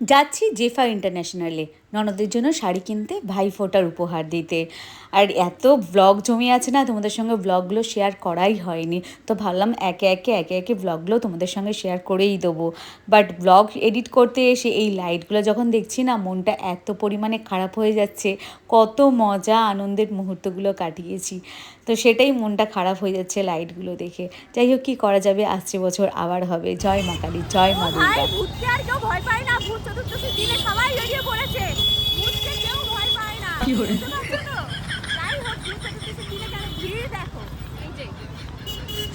যাচ্ছি জেফা ইন্টারন্যাশনালে ননদের জন্য শাড়ি কিনতে, ভাই ফোটার উপহার দিতে। আর এত ব্লগ জমে আছে না, তোমাদের সঙ্গে ব্লগগুলো শেয়ার করাই হয়নি। তো ভাবলাম একে একে একে একে ব্লগগুলো তোমাদের সঙ্গে শেয়ার করেই দেবো। বাট ব্লগ এডিট করতে এসে এই লাইটগুলো যখন দেখছি না, মনটা এত পরিমাণে খারাপ হয়ে যাচ্ছে। কত মজা আনন্দের মুহূর্তগুলো কাটিয়েছি। তো সেটাই মনটা খারাপ হয়ে যাচ্ছে লাইটগুলো দেখে। যাই হোক, কী করা যাবে? আসছে বছর, আবার হবে। জয় মা কালী, জয় মা দুর্গা। না চতুর্দশীর দিনে সবাই বেরিয়ে পড়েছে। ভূতকে কেউ ভয় পায় না। কি বলে? বুঝতে পারছ তো? যাই হোক চতুর্দশীর দিনে কেন ভিড় দেখো। এই যে।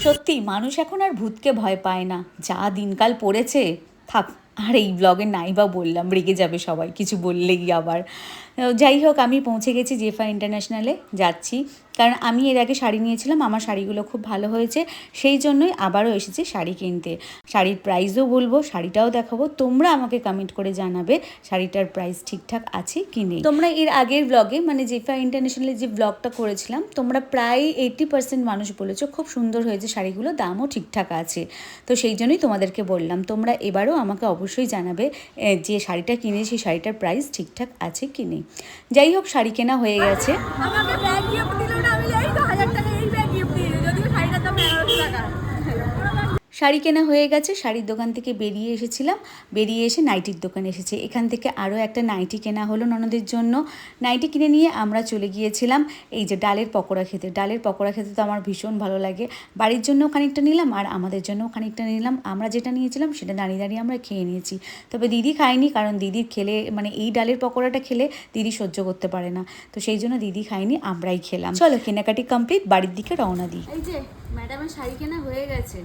সত্যি মানুষ এখন আর ভূতকে ভয় পায় না। যা দিনকাল পড়েছে থাক আর এই ব্লগে নাই বা বললাম রেগে যাবে সবাই কিছু বললেই আবার। যাই হোক আমি পৌঁছে গেছি জেফা ইন্টারন্যাশনালে যাচ্ছি। কারণ আমি এর আগে শাড়ি নিয়েছিলাম, আমার শাড়িগুলো খুব ভালো হয়েছে, সেই জন্যই আবারও এসেছি শাড়ি কিনতে। শাড়ির প্রাইসও বলব, শাড়িটাও দেখাবো, তোমরা আমাকে কমেন্ট করে জানাবে শাড়িটার প্রাইস ঠিকঠাক আছে কি নেই। তোমরা এর আগের ব্লগে মানে জেফা ইন্টারন্যাশনালে যে ব্লগটা করেছিলাম, তোমরা প্রায় এইটি পার্সেন্ট মানুষ বলেছ, খুব সুন্দর হয়েছে শাড়িগুলো, দামও ঠিকঠাক আছে। তো সেই জন্যই তোমাদেরকে বললাম, তোমরা এবারও আমাকে অবশ্যই জানাবে যে শাড়িটা কিনে, সেই শাড়িটার প্রাইস ঠিকঠাক আছে কি নেই। যাই হোক, শাড়ি কেনা হয়ে গেছে। না। এগারোশো টাকা শাড়ি কেনা হয়ে গেছে শাড়ির দোকান থেকে বেরিয়ে এসেছিলাম। বেরিয়ে এসে নাইটির দোকানে এসেছে। এখান থেকে আরও একটা নাইটি কেনা হলো ননদের জন্য। নাইটি কিনে নিয়ে আমরা চলে গিয়েছিলাম এই যে ডালের পকোড়া খেতে। ডালের পকোড়া খেতে তো আমার ভীষণ ভালো লাগে। বাড়ির জন্যও খানিকটা নিলাম আর আমাদের জন্যও খানিকটা নিলাম। আমরা যেটা নিয়েছিলাম সেটা দাঁড়িয়ে দাঁড়িয়ে আমরা খেয়ে নিয়েছি। তবে দিদি খায়নি কারণ দিদির খেলে মানে এই ডালের পকোড়াটা খেলে দিদি সহ্য করতে পারে না। তো সেই জন্য দিদি খায়নি আমরাই খেলাম। চলো। কেনাকাটি কমপ্লিট বাড়ির দিকে রওনা দিই। এই যে ম্যাডামের শাড়ি কেনা হয়ে গেছে।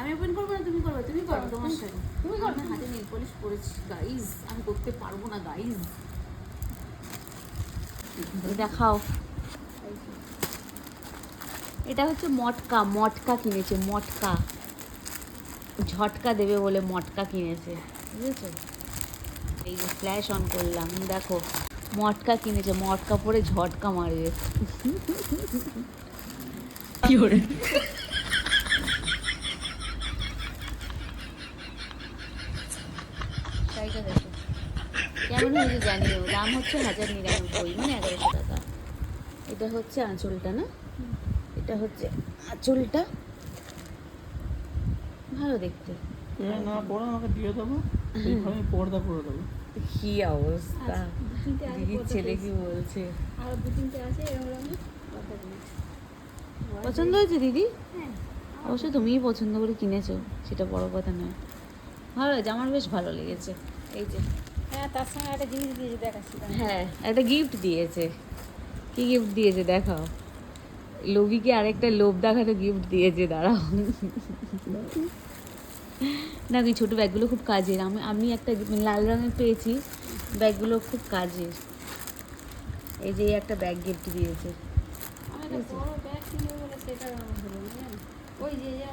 আমি ওপেন করব না তুমি করবে? তুমি করো তোমার শাড়ি তুমি করো আমি হাতে নেল পলিশ করেছি গাইজ আমি করতে পারব না গাইজ দেখাও। এটা হচ্ছে মটকা মটকা কিনেছে মটকা। ঝটকা দেবে বলে মটকা কিনেছে। বুঝেছ? এই যে ফ্ল্যাশ অন করলাম দেখো। মটকা কিনেছে মটকা পরে ঝটকা মারবে। কি শাড়িটা দেখো। কেমন হয়েছে জানি না দাম হচ্ছে হাজার নিরানব্বই মানে এগারোশো টাকা। এটা হচ্ছে আঁচলটা না? এটা হচ্ছে আঁচলটা? ভালো দেখতে। না পরে আমাকে দিয়ে দেবো। সেইভাবে আমি পর্দা করে দেবো। কি অবস্থা? দিদির ছেলে কি বলছে? আর দু তিনটে আছে পছন্দ হয়েছে দিদি? অবশ্য তুমিই পছন্দ করে কিনেছো সেটা বড় কথা নয়। ভালো লাগছে আমার বেশ ভালো লেগেছে। এই যে। হ্যাঁ তার সঙ্গে একটা জিনিস দিয়েছে দেখাচ্ছি হ্যাঁ একটা গিফট দিয়েছে। কি গিফট দিয়েছে দেখাও। লোভিকে আরেকটা লোভ দেখাতে গিফট দিয়েছে দাঁড়াও। না এই ছোটো ব্যাগগুলো খুব কাজের। আমি আমি একটা লাল রঙের পেয়েছি ব্যাগগুলো খুব কাজের। এই যে একটা ব্যাগ গিফট দিয়েছে? ওই যে